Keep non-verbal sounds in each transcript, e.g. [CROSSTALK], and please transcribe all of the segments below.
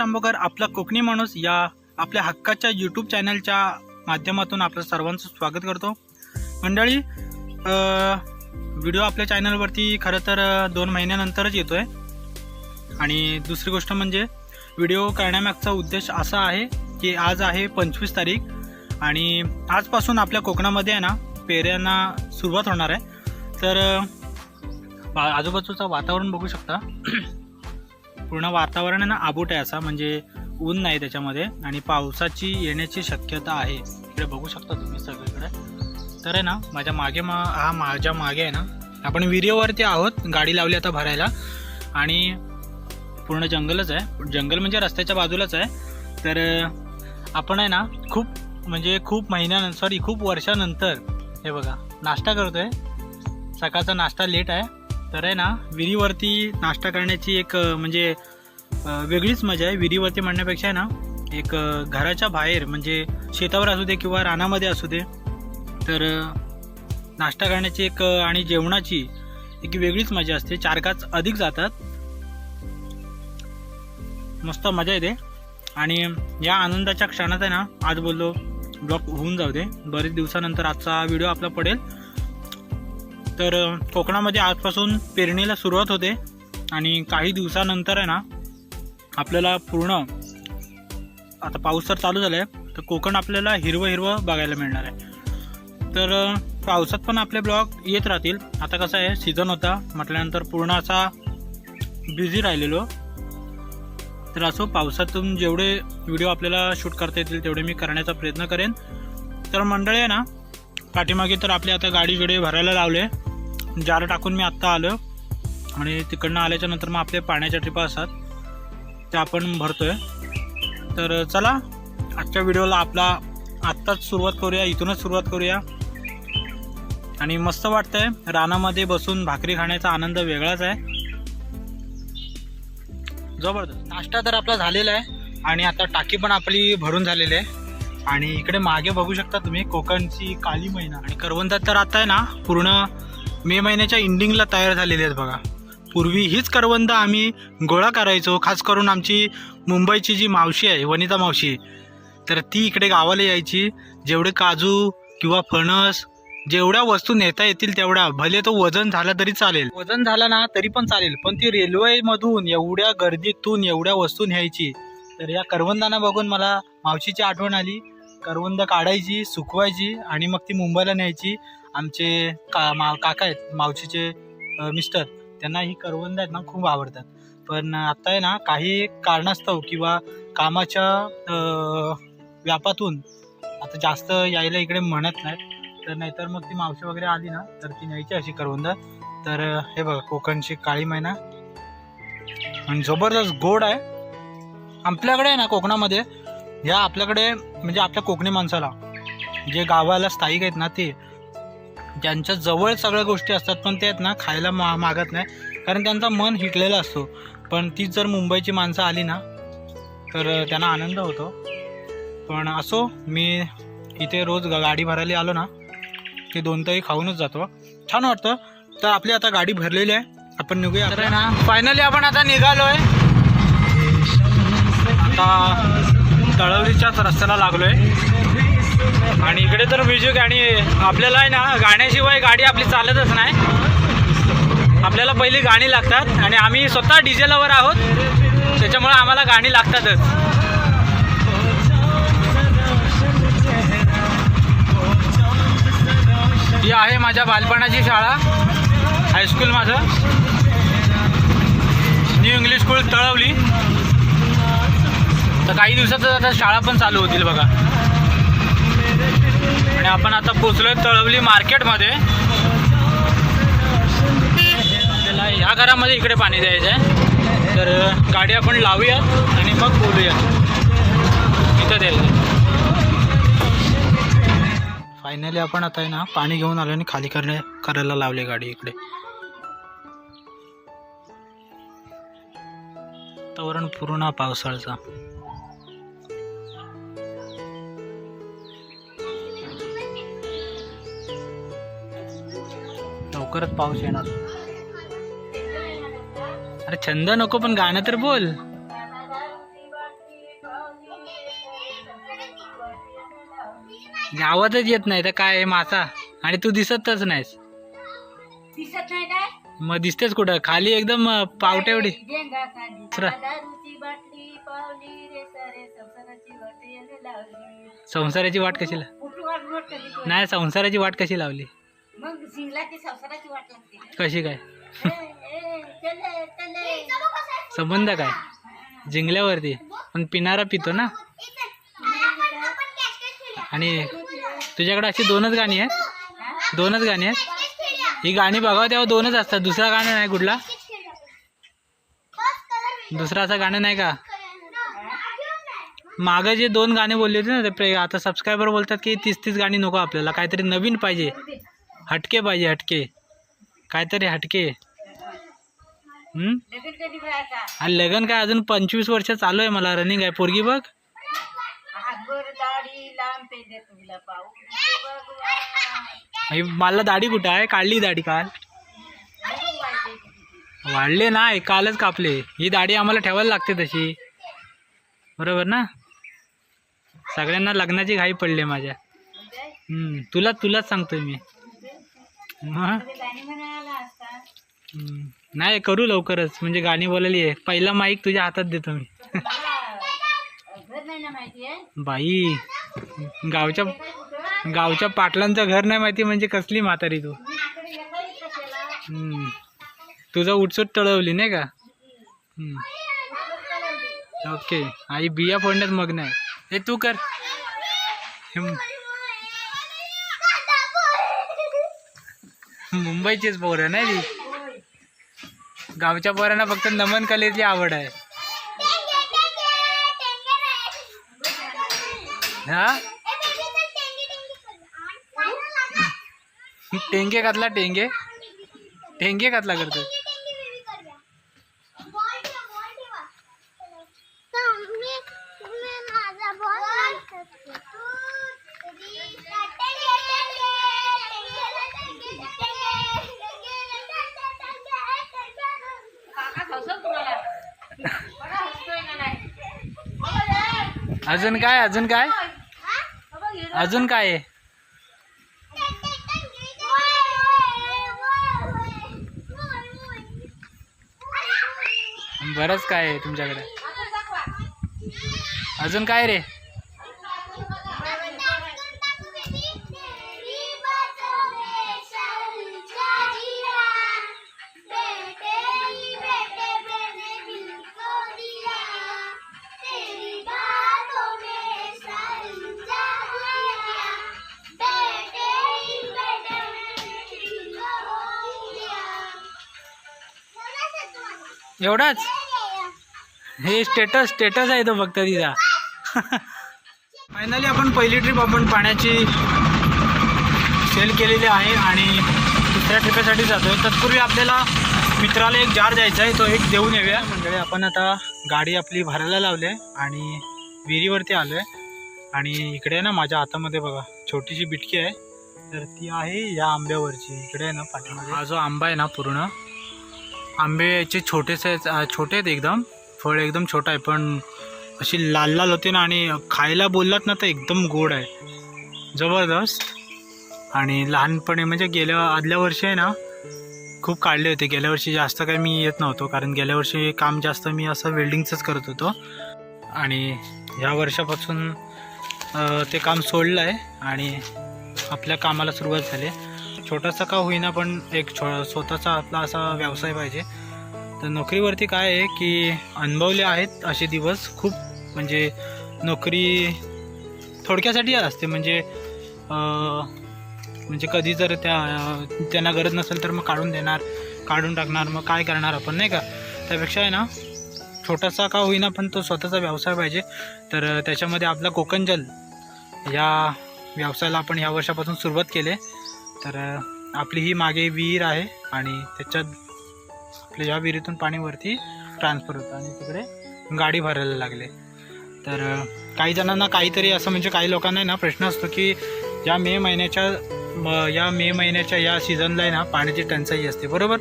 मी आंबोकर आपला कोकणी माणूस या आपल्या हक्काच्या यूट्यूब चॅनलच्या माध्यमातून आपलं सर्वांचं स्वागत करतो. मंडळी व्हिडिओ आपल्या चॅनलवरती खरं तर दोन महिन्यानंतरच येतो आहे आणि दुसरी गोष्ट म्हणजे व्हिडिओ करण्यामागचा उद्देश असा आहे की आज आहे पंचवीस तारीख आणि आजपासून आपल्या कोकणामध्ये आहे ना पेऱ्यांना सुरुवात होणार आहे. तर आजूबाजूचं वातावरण बघू शकता. पूर्ण वातावरण आहे ना आबूट आहे असा म्हणजे ऊन नाही त्याच्यामध्ये आणि पावसाची येण्याची शक्यता आहे. इकडे बघू शकता तुम्ही सगळीकडे. तर आहे ना माझ्या मागे मा हा माझ्या मागे आहे ना आपण विहिरीवरती आहोत गाडी लावली आता भरायला. आणि पूर्ण जंगलच आहे. जंगल म्हणजे रस्त्याच्या बाजूलाच आहे. तर आपण आहे ना खूप म्हणजे खूप महिन्यानंतर सॉरी खूप वर्षानंतर हे बघा नाश्ता करतोय. सकाळचा नाश्ता लेट आहे. तर आहे ना विहिरीवरती नाश्ता करण्याची एक म्हणजे वेगळीच मजा आहे. विहिरीवरती म्हणण्यापेक्षा आहे ना एक घराच्या बाहेर म्हणजे शेतावर असू दे किंवा रानामध्ये असू दे तर नाश्ता करण्याची एक आणि जेवणाची एक वेगळीच मजा असते. चार काच अधिक जातात. मस्त मजा येते. आणि या आनंदाच्या क्षणात आहे ना आज बोललो ब्लॉग होऊन जाऊ दे. बरेच दिवसानंतर आजचा व्हिडिओ आपला पडेल. तर कोकणामध्ये आजपासून पेरणीला सुरुवात होते आणि काही दिवसानंतर आहे ना आपल्याला पूर्ण आता पाऊस तर चालू झाला आहे तर कोकण आपल्याला हिरवं हिरवं बघायला मिळणार आहे. तर पावसात पण आपले ब्लॉग येत राहतील. आता कसं आहे सीझन होता म्हटल्यानंतर पूर्ण असा बिझी राहिलेलो. तर असो पावसातून जेवढे व्हिडिओ आपल्याला शूट करता येतील तेवढे मी करण्याचा प्रयत्न करेन. तर मंडळी आहे ना पाठीमागे तर आपले आता गाडी गिडे भरायला लावले. जार टाकून मी आत्ता आलो आणि तिकडनं आल्याच्यानंतर मग आपले पाण्याच्या ट्रिपा असतात त्या आपण भरतोय. तर चला आजच्या व्हिडिओला आपला आत्ताच सुरुवात करूया इथूनच सुरुवात करूया. आणि मस्त वाटतंय रानामध्ये बसून भाकरी खाण्याचा आनंद वेगळाच आहे. जबरदस्त. नाश्ता तर आपला झालेला आहे आणि आता टाकी पण आपली भरून झालेली आहे. आणि इकडे मागे बघू शकता तुम्ही कोकणची काली मैना. आणि करवंदात तर आता आहे ना पूर्ण मे महिन्याच्या एंडिंगला तयार झालेले आहेत बघा. पूर्वी हीच करवंद आम्ही गोळा करायचो खास करून आमची मुंबईची जी मावशी आहे वनिता मावशी. तर ती इकडे गावाला यायची. जेवढे काजू किंवा फणस जेवढ्या वस्तू नेता येतील तेवढ्या भले तो वजन झाला तरी चालेल. वजन झाला ना तरी पण चालेल. पण ती रेल्वेमधून एवढ्या गर्दीतून एवढ्या वस्तू न्यायची. तर या करवंदांना बघून मला मावशीची आठवण आली. करवंद काढायची सुकवायची आणि मग ती मुंबईला न्यायची. आमचे का मा काका आहेत मावशीचे मिस्टर त्यांना ही करवंद आहेत ना खूप आवडतात. पण आता आहे ना काही कारणास्तव किंवा कामाच्या व्यापातून आता जास्त यायला इकडे म्हणत नाही. तर नाहीतर मग ती मावशी वगैरे आली ना तर ती न्यायची अशी करवंद. तर हे बघा कोकणची काळी मैना. आणि जबरदस्त गोड आहे. आपल्याकडे आहे ना कोकणामध्ये ह्या आपल्याकडे म्हणजे आपल्या कोकणी माणसाला जे गावाला स्थायिक आहेत ना ते त्यांच्या जवळ सगळ्या गोष्टी असतात पण ते आहेत ना खायला मा मागत नाही. कारण त्यांचा मन हिटलेला असतो. पण तीच जर मुंबईची माणसं आली ना तर त्यांना आनंद होतो. पण असो मी इथे रोज गाडी भरायला आलो ना ते दोन तरी खाऊनच जातो. छान वाटतं. तर आपली आता गाडी भरलेली आहे. आपण निघूया तर आहे ना फायनली आपण आता निघालोय. आता तळवलीच्याच रस्त्याला लागलोय. आणि इकडे तर म्युझिक आणि आपल्याला आहे ना गाण्याशिवाय गाडी आपली चालतच नाही. आपल्याला पहिली गाणी लागतात आणि आम्ही स्वतः डीजे लवर आहोत. त्याच्यामुळे आम्हाला गाणी लागतातच. ही आहे माझ्या बालपणाची शाळा हायस्कूल माझं. New English school Talavali. तर काही दिवसातच आता शाळा पण चालू होतील बघा. आपण आता पोचलोय तळवली मार्केटमध्ये त्याला ह्या घरामध्ये इकडे पाणी द्यायचं आहे तर गाडी आपण लावूयात आणि मग बोलूयात. इथं द्यायला फायनली आपण आता आहे ना पाणी घेऊन आलो आणि खाली करणे करायला लावली गाडी इकडे. वातावरण पूर्ण पावसाळचा. लवकरच पाऊस येणार. अरे छंद नको पण गाणं तर बोल. आवाजच येत नाही तर काय मासा? आणि तू दिसतच नाहीस. दिसत मग दिसतेच कुठं? खाली एकदम पावटे एवढी संसाराची वाट कशी लावली नाही संसाराची वाट कशी लावली? मग सिंगला ती संसाराची वाट लागते. ना. कशी काय. संबंध काय? जिंकल्यावरती. पण पिणारा पितो ना? आणि तुझ्याकडे अशी दोनच गाणी आहेत? दोनच गाणी आहेत? ही गाणी बघावं तेव्हा दोनच असतात. दुसरा गाणं नाही कुठला? दुसरा असं गाणं नाही का? मागं जे दोन गाणे बोलले होते ना ते प्रे आता सबस्क्रायबर बोलतात की तीस तीस गाणी नको आपल्याला. काहीतरी नवीन पाहिजे. हटके पाहिजे हटके. काहीतरी हटके. आणि लग्न काय अजून पंचवीस वर्ष चालू आहे मला रनिंग आहे. पोरगी बघ. मला दाढी कुठं आहे? काढली दाढी काल. वाढले नाही कालच कापले. ही दाढी आम्हाला ठेवायला लागते तशी. बरोबर ना? सगळ्यांना लग्नाची घाई पडली माझ्या. म्हणजे? तुला तुलाच सांगतोय मी मग ते गाणी म्हणायला असतात हम्म, नाही करू लवकरच. म्हणजे गाणी बोलायली आहे. पहिला माईक तुझ्या हातात देतो मी. बाई गावच्या गावच्या पाटलांचं घर नाही माहिती म्हणजे कसली म्हातारी तू. तुझं उठसूट टळवली नाही का. ओके. आई बिया फोडण्यात मग नाही हे तू कर हे मु- मुंबईचीच पोरं नाही ती? गावच्या पोरांना फक्त नमन कलेची आवड आहे. हा? [LAUGHS] टेंगे घातला टेंगे? टेंगे घातला करतो काका हसत तुम्हाला बघा हसतोय का नाही बघा रे. अजून काय अजून काय? अजून काय आहे? बरंच काय आहे तुमच्याकडे. अजून काय रे? एवढाच? हे स्टेटस स्टेटस आहे तो फक्त तिचा. फायनली आपण पहिली ट्रिप आपण पाण्याची सेल केलेली आहे आणि दुसऱ्या ट्रिपेसाठी जातोय. तत्पूर्वी आपल्याला मित्राला एक जार द्यायचा आहे तो एक देऊन येऊया. मंडळी आपण आता गाडी आपली भरायला लावली आहे आणि विहिरीवरती आलो आहे आणि इकडे ना माझ्या हातामध्ये बघा छोटीशी बिटकी आहे. तर ती आहे या आंब्यावरची. इकडे आहे ना पाठीमध्ये हा जो आंबा आहे ना पूर्ण आंब्याचे छोटेसे आहेत, छोटे आहेत एकदम. फळ एकदम छोटं आहे पण अशी लाल लाल होते ना आणि खायला बोललात ना तर एकदम गोड आहे. जबरदस्त. आणि लहानपणी म्हणजे गेल्या आदल्या वर्षी आहे ना खूप काढले होते. गेल्या वर्षी जास्त काही मी येत नव्हतो कारण गेल्या वर्षी काम जास्त मी असं वेल्डिंगचंच करत होतो. आणि ह्या वर्षापासून ते काम सोडलं आहे आणि आपल्या कामाला सुरुवात झाली. आहे. छोटासा का होईना पण एक छो स्वतःचा आपला असा व्यवसाय पाहिजे. तर नोकरीवरती काय आहे की अनुभवले आहेत असे दिवस खूप म्हणजे नोकरी थोडक्यासाठी असते. म्हणजे म्हणजे कधी जर त्या त्यांना गरज नसेल तर मग काढून देणार काढून टाकणार मग काय करणार आपण नाही का? त्यापेक्षा आहे ना छोटासा का होईना पण तो स्वतःचा व्यवसाय पाहिजे. तर त्याच्यामध्ये आपला कोकण जल या व्यवसायाला आपण या वर्षापासून सुरुवात केली आहे. तर आपली ही मागे विहीर आहे आणि त्याच्यात आपल्या या विहिरीतून पाणी वरती ट्रान्सफर होतं आणि तिकडे गाडी भरायला लागले. तर काही जणांना काहीतरी असं म्हणजे काही लोकांना आहे ना प्रश्न असतो की या मे महिन्याच्या म- या मे महिन्याच्या या सीझनला आहे ना पाण्याची टंचाई असते बरोबर?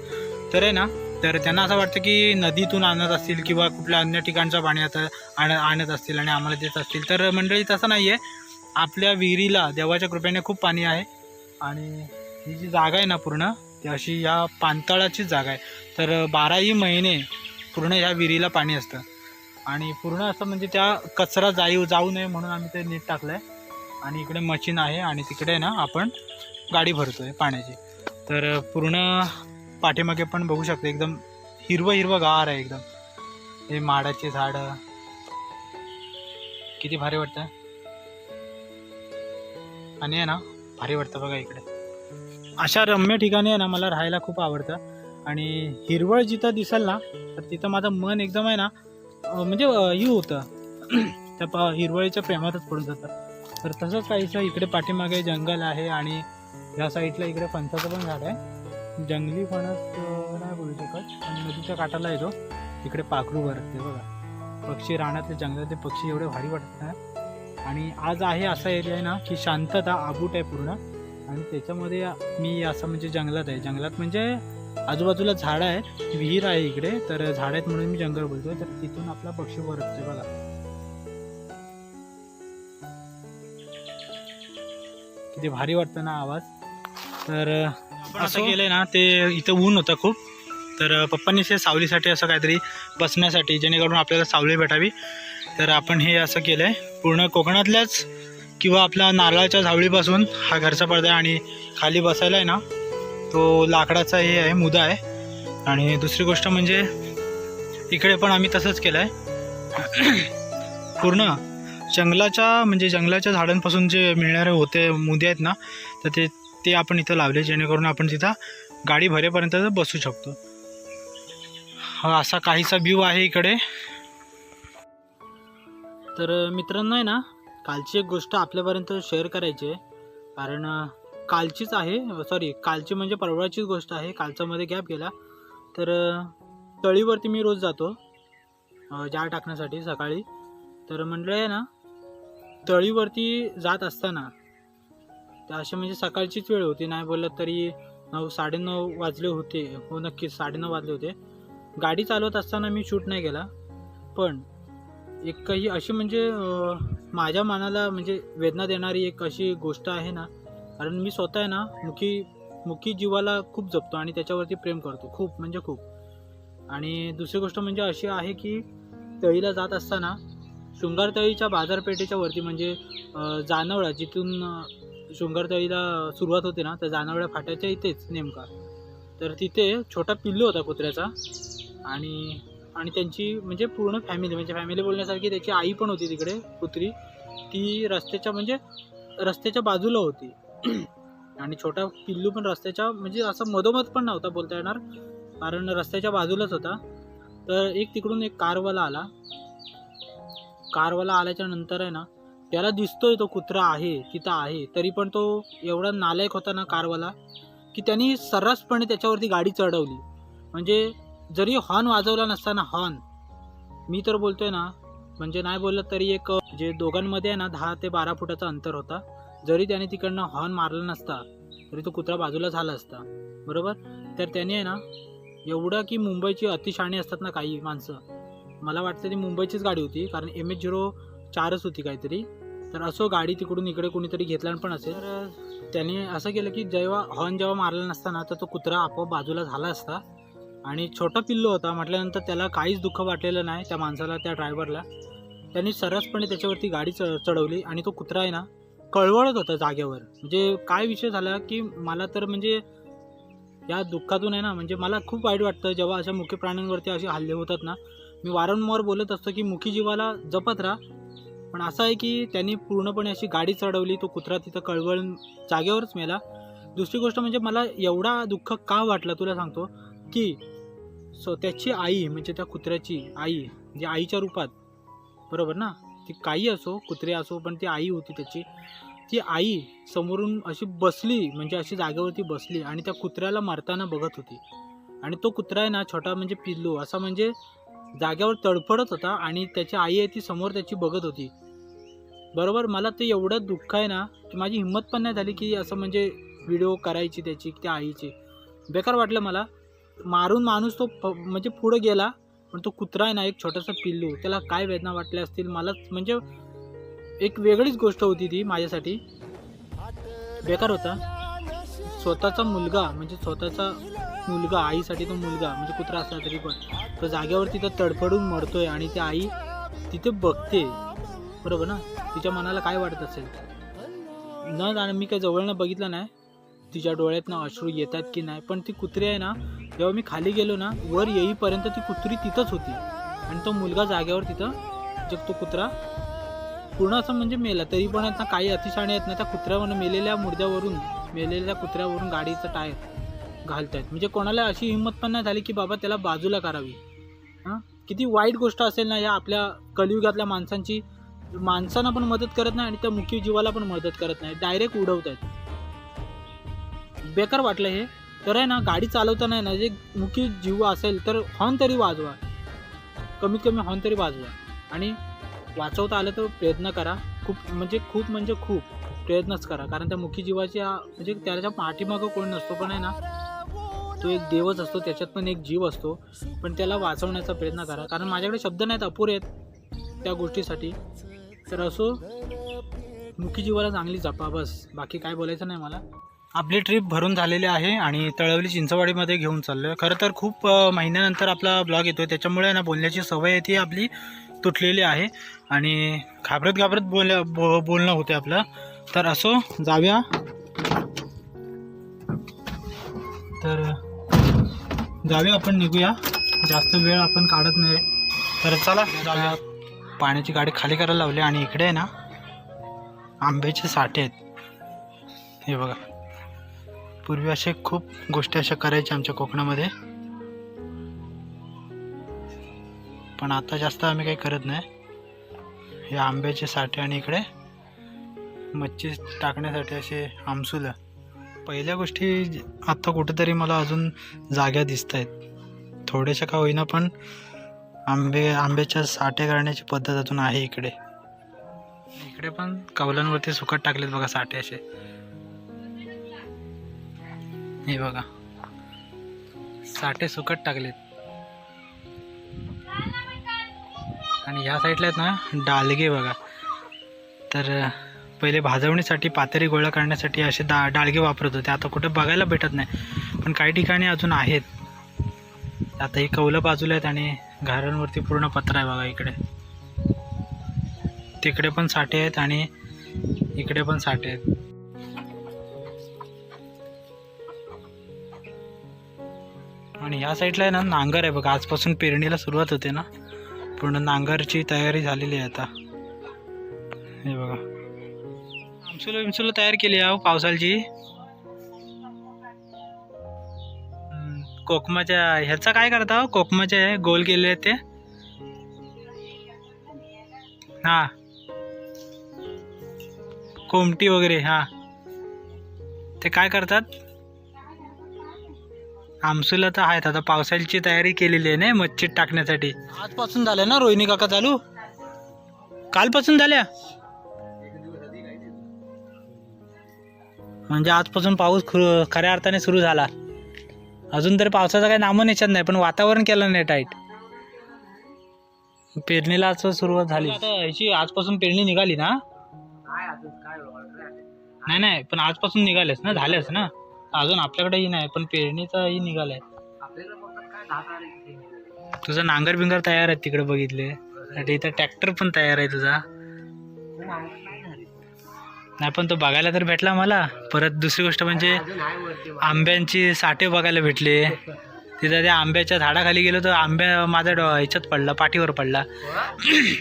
तर आहे ना तर त्यांना असं वाटतं की नदीतून आणत असतील किंवा कुठल्या अन्य ठिकाणचं पाणी आता आण आणत असतील आणि आम्हाला देत असतील. तर मंडळी तसं नाही आहे आपल्या विहिरीला देवाच्या कृपेने खूप पाणी आहे. आणि ही जी जागा आहे ना पूर्ण ती अशी या पानतळाचीच जागा आहे. तर बाराही महिने पूर्ण ह्या विहिरीला पाणी असतं. आणि पूर्ण असं म्हणजे त्या कचरा जाऊ जाऊ नये म्हणून आम्ही ते नीट टाकलं आहे आणि इकडे मशीन आहे आणि तिकडे ना आपण गाडी भरतो आहे पाण्याची. तर पूर्ण पाठीमागे पण बघू शकतो एकदम हिरवं हिरवं गार आहे एकदम. हे माडाची झाडं. किती भारी वाटतं आणि आहे ना भारी वाटतं बघा इकडे. अशा रम्य ठिकाणी आहे ना मला राहायला खूप आवडतं. आणि हिरवळ जिथं दिसेल ना तर तिथं माझं मन एकदम आहे ना म्हणजे यू होतं. [CLEARS THROAT] त्या प हिरवळीच्या प्रेमातच पडून जातं. तर तसंच काहीसं इकडे पाठीमागे जंगल आहे आणि ह्या साईडला इकडे फणसाचं पण झाड आहे. जंगली फणस नाही बोलू शकत पण नदीच्या काठाला येतो. इकडे पाखरू भरते बघा. पक्षी रानातले जंगलातले पक्षी एवढे भारी वाटत नाही आणि आज आहे असा एरिया आहे ना की शांतता आबूट आहे पूर्ण. आणि त्याच्यामध्ये मी असं म्हणजे जंगलात आहे. जंगलात म्हणजे आजूबाजूला झाडं आहेत विहीर आहे इकडे तर झाड आहेत म्हणून मी जंगल बोलतोय. तर तिथून आपला पक्षी वरतोय बघा. किती भारी वाटतं ना आवाज. तर असं केलंय ना ते इथं ऊन होतं खूप. तर पप्पांनी ते सावलीसाठी असं काहीतरी बसण्यासाठी जेणेकरून आपल्याला सावली भेटावी. तर आपण हे असं केलं आहे पूर्ण कोकणातल्याच किंवा आपल्या नारळाच्या झावळीपासून हा घरचा पडदा आहे आणि खाली बसायला आहे ना तो लाकडाचा हे आहे मुदा आहे. आणि दुसरी गोष्ट म्हणजे इकडे पण आम्ही तसंच केलं आहे पूर्ण जंगलाच्या म्हणजे जंगलाच्या झाडांपासून जे मिळणारे होते मुदे आहेत ना तर ते ते आपण इथं लावले जेणेकरून आपण तिथं गाडी भरेपर्यंत बसू शकतो. हा असा काहीसा व्ह्यू आहे इकडे. तर मित्रांनो आहे ना कालची एक गोष्ट आपल्यापर्यंत शेअर करायची आहे. कारण कालचीच आहे सॉरी कालची म्हणजे परवाचीच गोष्ट आहे कालचामध्ये गॅप गेला. तर तळीवरती मी रोज जातो जाळ टाकण्यासाठी सकाळी. तर म्हटलं आहे ना तळीवरती जात असताना तर असे म्हणजे सकाळचीच वेळ होती नाही बोललं तरी नऊ साडेनऊ वाजले होते. हो नक्कीच साडेनऊ वाजले होते. गाडी चालवत असताना मी शूट नाही केला. पण एक काही अशी म्हणजे माझ्या मनाला म्हणजे वेदना देणारी एक अशी गोष्ट आहे ना. कारण मी स्वतः आहे ना मुखी मुखी जीवाला खूप जपतो आणि त्याच्यावरती प्रेम करतो. खूप म्हणजे खूप. आणि दुसरी गोष्ट म्हणजे अशी आहे की तळीला जात असताना शृंगारतळीच्या बाजारपेठेच्या वरती म्हणजे जानवळा जिथून शृंगारतळीला सुरुवात होते ना तर जानवळ्या फाट्याच्या इथेच नेमका. तर तिथे छोटा पिल्लू होता कुत्र्याचा. आणि आणि त्यांची म्हणजे पूर्ण फॅमिली म्हणजे फॅमिली बोलण्यासारखी त्याची आई पण होती तिकडे कुत्री ती रस्त्याच्या म्हणजे रस्त्याच्या बाजूला होती. [CLEARS THROAT] आणि छोटा पिल्लू पण रस्त्याच्या म्हणजे असं मधोमध पण नव्हता बोलता येणार कारण रस्त्याच्या बाजूलाच होता. तर एक तिकडून एक कारवाला आला. कारवाला आल्याच्यानंतर आहे ना त्याला दिसतोय तो कुत्रा आहे तिथं आहे तरी पण तो एवढा नालायक होता ना कारवाला की त्यांनी सर्रासपणे त्याच्यावरती गाडी चढवली. म्हणजे जरी हॉर्न वाजवला नसताना हॉर्न मी तर बोलतोय ना म्हणजे नाही बोललं तरी एक जे दोघांमध्ये आहे ना दहा ते बारा फुटाचा अंतर होता. जरी त्याने तिकडनं हॉर्न मारला नसता तरी तो कुत्रा बाजूला झाला असता. बरोबर? तर त्याने आहे ना एवढं की मुंबईची अतिशाणी असतात ना काही माणसं. मला वाटतं ती मुंबईचीच गाडी होती कारण एम एच झिरो चारच होती काहीतरी. तर असो गाडी तिकडून इकडे कोणीतरी घेतला पण असेल. तर त्याने असं केलं की जेव्हा हॉर्न जेव्हा मारला नसताना तर तो कुत्रा आपोआप बाजूला झाला असता. आणि छोटा पिल्लू होता म्हटल्यानंतर त्याला काहीच दुःख वाटलेलं नाही त्या माणसाला त्या ड्रायव्हरला त्यांनी सरसपणे त्याच्यावरती गाडी च चढवली आणि तो कुत्रा आहे ना कळवळत होता जागेवर. म्हणजे काय विषय झाला की मला तर म्हणजे या दुःखातून आहे ना म्हणजे मला खूप वाईट वाटतं जेव्हा अशा मुख्य प्राण्यांवरती असे हल्ले होतात ना. मी वारंवार बोलत असतो की मुखी जीवाला जपत राहा. पण असं आहे की त्यांनी पूर्णपणे अशी गाडी चढवली तो कुत्रा तिथं कळवळ जागेवरच मेला. दुसरी गोष्ट म्हणजे मला एवढा दुःख का वाटला तुला सांगतो? की सो त्याची आई म्हणजे त्या कुत्र्याची आई जे आईच्या रूपात बरोबर ना? ती काही असो कुत्रे असो पण ती आई होती त्याची. ती आई समोरून अशी बसली म्हणजे अशी जागेवरती बसली आणि त्या कुत्र्याला मारताना बघत होती. आणि तो कुत्रा आहे ना छोटा म्हणजे पिल्लू असा म्हणजे जाग्यावर तडफडत होता आणि त्याची आई आहे ती समोर त्याची बघत होती. बरोबर? मला ते एवढं दुःख आहे ना की माझी हिंमत पण नाही झाली की असं म्हणजे व्हिडिओ करायची त्याची त्या आईची. बेकार वाटलं मला. मारून माणूस तो प- म्हणजे पुढे गेला पण तो कुत्रा आहे ना एक छोटासा पिल्लू. त्याला काय वेदना वाटल्या असतील मला म्हणजे एक वेगळीच गोष्ट होती ती माझ्यासाठी. बेकार होता. स्वतःचा मुलगा म्हणजे स्वतःचा मुलगा आईसाठी तो मुलगा म्हणजे कुत्रा असला तरी पण. तो जागेवर तिथं तडफडून मरतोय आणि ती आई तिथे बघते. बरोबर ना? तिच्या मनाला काय वाटत असेल? न जाणं मी काही जवळनं बघितलं नाही. तिच्या डोळ्यातनं अश्रू येतात की नाही पण ती कुत्री आहे ना जेव्हा मी खाली गेलो ना वर येईपर्यंत ती कुत्री तिथंच होती. आणि तो मुलगा जागेवर तिथं जग तो कुत्रा पूर्ण असं म्हणजे मेला. तरी पण आहेत ना काही अतिशाणे आहेत ना त्या कुत्र्यावरून मेलेल्या मुर्द्यावरून मेलेल्या कुत्र्यावरून गाडीचं टायर घालतायत. म्हणजे कोणाला अशी हिंमत पण नाही झाली की बाबा त्याला बाजूला करावी. हां? किती वाईट गोष्ट असेल ना या आपल्या कलियुगातल्या माणसांची. माणसांना पण मदत करत नाही आणि त्या मुख्य जीवाला पण मदत करत नाही. डायरेक्ट उडवत आहेत बेकार वाटलं हे. तर आहे ना गाडी चालवताना आहे ना जे मुख्य जीव असेल तर हॉर्न तरी वाजवा. कमीत कमी हॉर्न तरी वाजवा. आणि वाचवता आलं तर प्रयत्न करा. खूप म्हणजे खूप म्हणजे खूप प्रयत्नच करा. कारण त्या मुख्य जीवाच्या म्हणजे त्याच्या पाठीमागं कोण नसतो पण आहे ना तो एक देवच असतो त्याच्यात पण एक जीव असतो. पण त्याला वाचवण्याचा प्रयत्न करा. कारण माझ्याकडे शब्द नाहीत अपुरे आहेत त्या गोष्टीसाठी. तर असो मुख्य जीवाला चांगली जपा बस. बाकी काय बोलायचं नाही मला. आपली ट्रिप भरून झालेली आहे आणि तळवली चिंचवाडीमध्ये घेऊन चाललो आहे खरं तर खूप महिन्यानंतर आपला ब्लॉग येतो आहे त्याच्यामुळे ना बोलण्याची सवय आहे ती आपली तुटलेली आहे. आणि घाबरत घाबरत बोल बो बोलणं होते आपलं. तर असो जाऊया. तर जाऊया आपण निघूया. जास्त वेळ आपण काढत नाही. तर चला जाऊया. पाण्याची गाडी खाली करायला लावली आणि इकडे आहे ना आंब्याचे साठे आहेत. हे बघा. पूर्वी असे खूप गोष्टी अशा करायच्या आमच्या कोकणामध्ये. पण आता जास्त आम्ही काही करत नाही. हे आंब्याचे साठे आणि इकडे मच्छी टाकण्यासाठी असे आमसुलं. पहिल्या गोष्टी आत्ता कुठेतरी मला अजून जाग्या दिसत आहेत थोड्याशा का होईना पण आंबे आंब्याच्या साठे करण्याची पद्धत अजून आहे इकडे. इकडे पण कौलांवरती सुकट टाकलेत बघा साठे असे. हे बघा. साठे सुकट टाकलेत. आणि ह्या साईडला आहेत ना डालगे बघा. तर पहिले भाजवणीसाठी पातळी गोळा करण्यासाठी असे डा डाळगे वापरत होते. आता कुठे बघायला भेटत नाही. पण काही ठिकाणी अजून आहेत. आता ही कौलं बाजूला आहेत आणि घरांवरती पूर्ण पत्र आहे बघा इकडे. तिकडे पण साठे आहेत आणि इकडे पण साठे आहेत. आणि ह्या साईडला आहे ना नांगर आहे बघा. आजपासून पेरणीला सुरुवात होते ना. पूर्ण नांगरची तयारी झालेली आहे आता. हे बघा. आमसुलं विमसुलं तयार केली आहे पावसाळची कोकमाच्या ह्याचा काय करता हो कोकमाच्या आहे गोल केले आहेत ते. हा. कोमटी वगैरे हा. ते काय करतात? आमसूला तर आहेत. आता पावसाळ्याची तयारी केलेली आहे ना मच्छीत टाकण्यासाठी. आजपासून झाल्या ना रोहिणी काका चालू? कालपासून झाल्या? म्हणजे आजपासून पाऊस खऱ्या अर्थाने सुरू झाला. अजून तरी पावसाचा काही नामं निशाण नाही पण वातावरण केलं नाही टाईट. पेरणीला आज सुरुवात झाली. आता ह्याची आजपासून पेरणी निघाली ना? नाही नाही पण आजपासून निघालेच ना झालेच ना? अजून आपल्याकडेही नाही पण पेरणीचाही निघालाय. तुझा नांगर बिंगर तयार आहे तिकडे बघितले. आणि इथं ट्रॅक्टर पण तयार आहे तुझा. नाही पण तो बघायला तर भेटला मला. परत दुसरी गोष्ट म्हणजे आंब्यांची साठे बघायला भेटले. तिथं त्या आंब्याच्या झाडाखाली गेलो तर आंब्या माझ्या डो ह्याच्यात पडला पाठीवर पडला.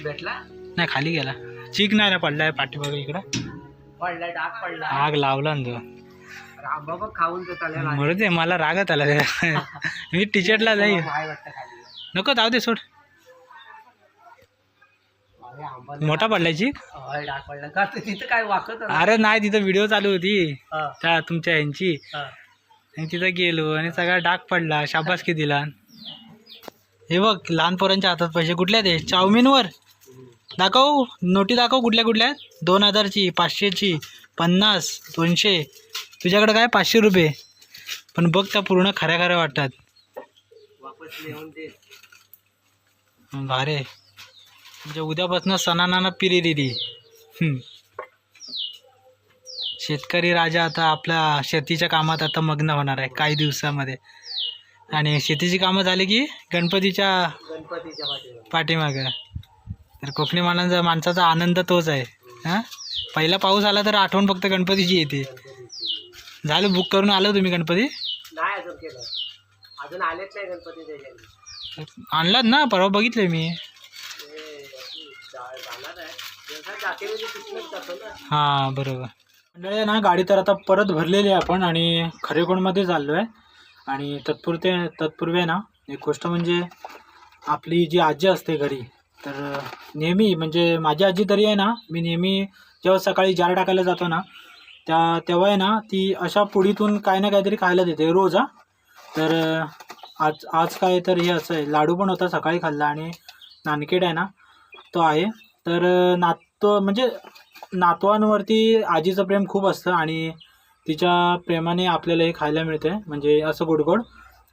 भेटला नाही खाली गेला. चीक नाही ना पडलाय पाठीवर इकडं? पडलाय डाग पडला आग लावला ना तो. खाऊन दे मला रागत आला. [LAUGHS] मी टी शर्टला जाईल. काय वाटतं खाली. नको जाऊ दे सोड. अरे आंबा मोठा पडलाय चीक अरे डाग पडला. का तर तिथं काय वाकत अरे नाही तिथं व्हिडिओ चालू होती. त्या तुमच्या आणि तिथं गेलो आणि सगळा डाग पडला शाबासकी दिला. हे बघ लहान पोरांच्या हातात पैसे कुठल्या ते चाऊमिनवर. दाखव नोटी दाखव कुठल्या कुठल्या आहेत? दोन हजारची पाचशेची पन्नास दोनशे. तुझ्याकडे काय पाचशे रुपये? पण बघ त्या पूर्ण खऱ्या खऱ्या वाटतात. भारे म्हणजे उद्यापासून सणाना पिरी दिली शेतकरी राजा आता आपल्या शेतीच्या कामात आता मग्न होणार आहे काही दिवसामध्ये. आणि शेतीची कामं झाली की गणपतीच्या गणपतीच्या पाठीमागं. तर कोकणी माणसा माणसाचा आनंद तोच आहे. हां? पहिला पाऊस आला तर आठवण फक्त गणपतीची येते. झालं बुक करून आलं तुम्ही गणपती? नाही अजून केलं. अजून आलेच नाही गणपती त्याच्याकडे आणलात ना परवा बघितलंय मी. ते जा- जाणार आहे. जसं जाते म्हणजे तिथूनच जातो ना. हां बरोबर. मंडळी आहे ना गाडी तर आता परत भरलेली आहे आपण आणि खरेकोणमध्ये चाललो आहे आणि तत्पुरते तत्पूर्वी आहे ना एक गोष्ट म्हणजे आपली जी आजी असते घरी तर नेहमी म्हणजे माझी आजी तरी आहे ना मी नेहमी जेव्हा सकाळी जार टाकायला जातो ना त्या तेव्हा आहे ना ती अशा पुडीतून काही ना काहीतरी खायला देते रोज हा. तर आज आज काय तर हे असं आहे लाडू पण होता सकाळी खाल्ला आणि नानकेड आहे ना तो आहे. तर नातो म्हणजे नातवांवरती आजीचं प्रेम खूप असतं आणि तिच्या प्रेमाने आपल्याला हे खायला मिळतं आहे म्हणजे असं गोडगोड.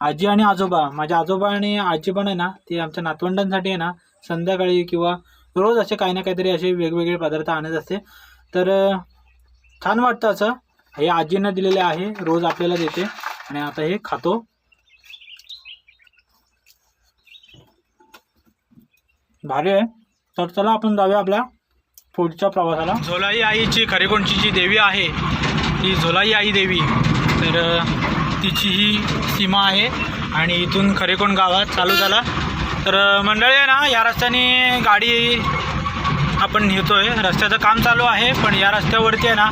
आजी आणि आजोबा माझ्या आजोबा आणि आजी पण आहे ना ते आमच्या नातवंडांसाठी आहे ना संध्याकाळी किंवा रोज असे काही ना काहीतरी असे वेगवेगळे पदार्थ आणत असते. तर छान वाटतं असं. हे आजीनं दिलेले आहे. रोज आपल्याला देते. आणि आता हे खातो. भारी आहे. तर चला आपण जाऊया आपल्या पुढच्या प्रवासाला. झोलाई आईची खरेकोणची जी देवी आहे ती झोलाई आई देवी. तर तिची ही सीमा आहे. आणि इथून खरेकोण गावात चालू झाला. तर मंडळी आहे ना या रस्त्याने गाडी आपण नेतो आहे रस्त्याचं काम चालू आहे पण या रस्त्यावरती आहे ना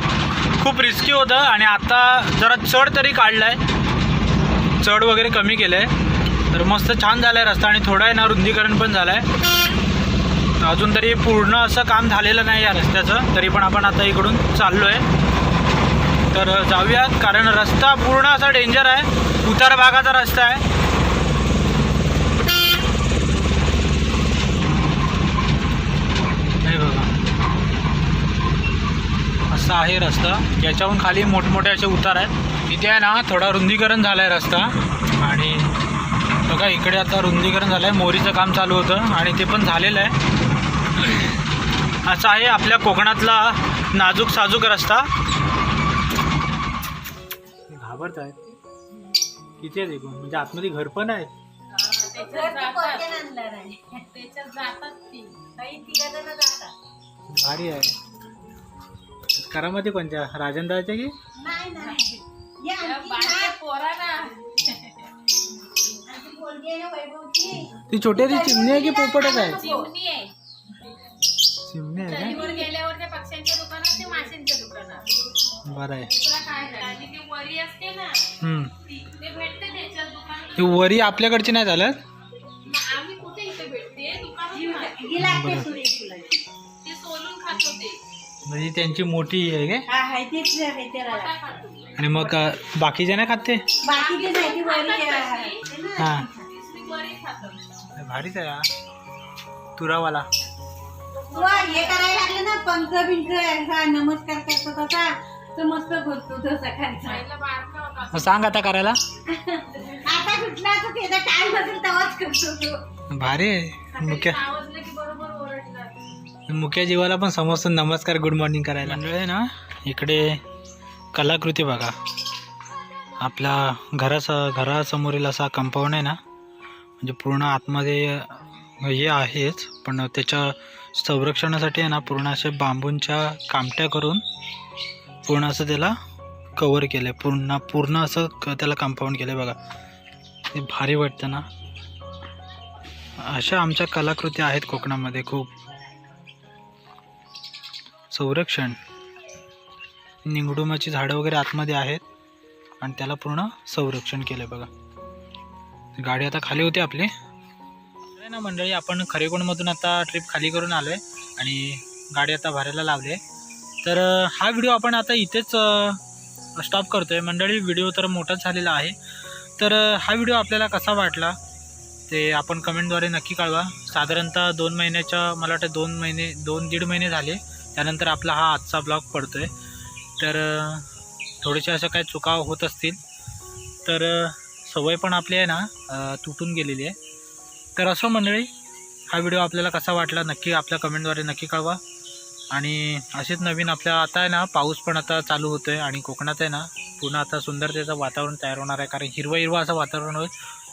खूप रिस्की होतं आणि आता जरा चढ तरी काढला आहे चढ वगैरे कमी केलं आहे तर मस्त छान झालं आहे रस्ता आणि थोडा आहे ना रुंदीकरण पण झालं आहे अजून तरी पूर्ण असं काम झालेलं नाही या रस्त्याचं तरी पण आपण आता इकडून चाललो आहे तर जाऊयात कारण रस्ता पूर्ण असा डेंजर आहे. उतार भागाचा रस्ता आहे हे बघा असा आहे रस्ता. याच्याहून खाली मोठमोठे असे उतार आहेत. इथे आहे ना थोडा रुंदीकरण झालं आहे रस्ता. आणि बघा इकडे आता रुंदीकरण झालं आहे मोरीचं काम चालू होतं आणि ते पण झालेलं आहे. असा आहे आपल्या कोकणातला नाजूक साजूक रस्ता. घाबरत आहे किती आहे एकूण म्हणजे आतमध्ये घर पण आहे? त्याच्यात जातात करामध्ये कोणत्या राजनदाच्या की? नाही नाही. या बाळाच्या पोराला. ती छोटी ती चिमणी आहे की पोपटच आहे? चिमणी आहे. चिमणी आहे नदीवर गेल्यावर त्या पक्ष्यांच्या दुकानात ते माशांच्या दुकानात. का बरं आहे. तुला काय झालं? आणि ती वरी असते ना हम्म. ती ते भेटते त्याच्या दुकानात. ती वरी आपल्याकडची नाही चालत? आम्ही कुठे इथे भेटते? दुकानात म्हणजे त्यांची मोठी आहे काय? आणि मग अ, बाकीचे नाही खात ते? हां वरी भारीच आहे हा. तुरावाला. हे करायला लागलं ना पंख बिंक असा नमस्कार करतो तसा. तर मस्त बोलतो तो सकाळचा पहिला बारका होता. मग सांग आता करायला. आता कुठला तर त्याचा टाइम असेल तेव्हाच करतो तो. भारी आहे. मुख्य मुख्य जीवाला पण समजतो. नमस्कार गुड मॉर्निंग करायला. मंडळ आहे ना इकडे कलाकृती बघा. आपल्या घराचा घरासमोरील असा कंपाऊंड आहे ना म्हणजे पूर्ण आतमध्ये हे आहेच पण त्याच्या संरक्षणासाठी आहे ना पूर्ण असे बांबूंच्या कामट्या करून पूर्ण असं त्याला कवर केलं आहे पूर्ण पूर्ण असं क त्याला कंपाऊंड केलं आहे बघा. ते भारी वाटतं ना. अशा आमच्या कलाकृती आहेत कोकणामध्ये खूप. संरक्षण. निंगडुमाची झाडं वगैरे आतमध्ये आहेत आणि त्याला पूर्ण संरक्षण केलं बघा. गाडी आता खाली होती आपली. आहे ना मंडळी आपण खरेगोंडमधून आता ट्रिप खाली करून आलो आहे आणि गाडी आता भरायला लावली आहे तर हा व्हिडिओ आपण आता इथेच स्टॉप करतो आहे मंडळी व्हिडिओ तर मोठाच झालेला आहे. तर हा व्हिडिओ आपल्याला कसा वाटला ते आपण कमेंटद्वारे नक्की कळवा. साधारणतः दोन महिन्याच्या मला वाटतं दोन महिने दोन दीड महिने झाले. त्यानंतर आपला हा आजचा ब्लॉग पडतो आहे तर थोडेशा अशा काही चुका होत असतील. तर सवय पण आपली आहे ना तुटून गेलेली आहे. तर असं मंडळी हा व्हिडिओ आपल्याला कसा वाटला नक्की आपल्या कमेंटद्वारे नक्की कळवा. आणि असेच नवीन आपल्या आता आहे ना पाऊस पण आता चालू होतो आहे आणि कोकणात आहे ना पुन्हा आता सुंदरतेचं वातावरण तयार होणार आहे. कारण हिरवं हिरवं असं वातावरण होईल.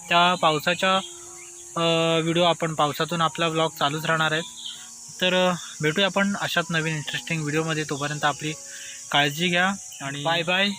त्या पावसाच्या व्हिडिओ आपण पावसातून आपला ब्लॉग चालूच राहणार आहे. तर भेटूया आपण अशाच नवीन इंटरेस्टिंग व्हिडिओमध्ये तोपर्यंत आपली काळजी घ्या आणि बाय बाय